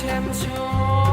千秋。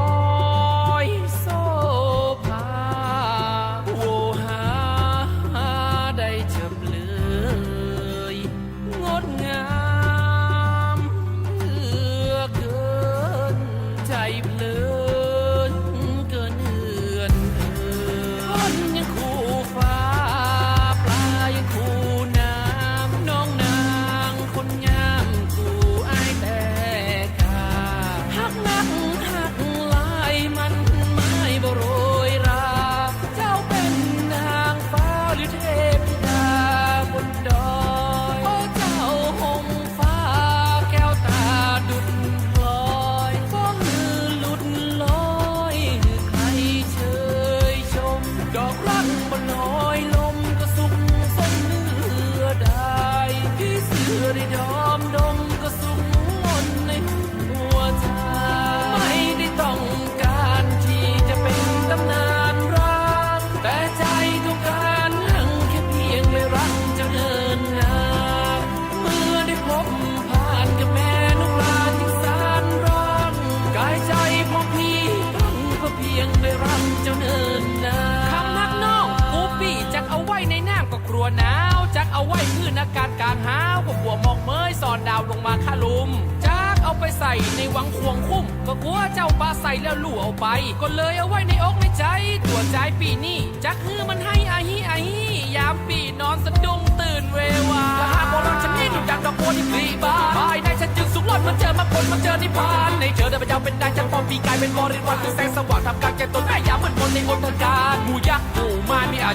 วหนาวจักเอาไว้พื้นอากาศกลางหาวก็บัวหมอกเมยสอนดาวลงมาค่าลุมจักเอาไปใส่ในวังควงคุ้ม ก็กลัวเจ้าปลาใส่แล้วลู่เอาไป ก็เลยเอาไว้ในอกในใจ ตัวใจปีนี้จักฮือมันให้อาฮีอาฮียามปีนอนสะดุ้งตื่นเววาถ้าหากว่ารักฉันนี่ดุจดังดอกบัวที่ปลีบานภายในฉันจึงสุขรอดมันเจอมาคนมันเจอนิพพานในเจอได้เป็นเจ้าเป็นนายฉันพอมปีกายเป็นบริวารคือแสงสว่างทำกลารแก่ตนแม่ยามมืดมนในอนทการหมู่ยักษ์หมู่มา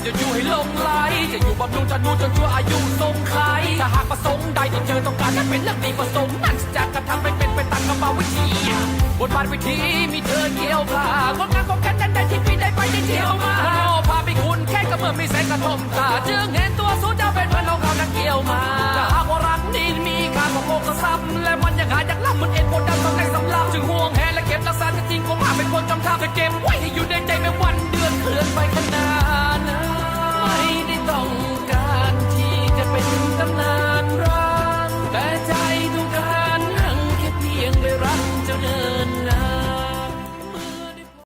อย่าจะอยู่ให้ลงไหลจะอยู่บำรุงจะนูจนชั่วอายุทรงใครถ้าหากประสงค์ใดที่เจอต้องการนั้นเป็นเรื่องดีประสงค์นั่นจะกระทำให้เป็นไปตามกรรมวิธีบทบาทวิธีมีเธอเกี่ยวพลางดงามของกันนั้นได้ที่พี่ได้ไปได้เที่ยวมาโอ้พาไปคุณแค่ก็เมื่อมีแสงกระทบตาจึงเห็น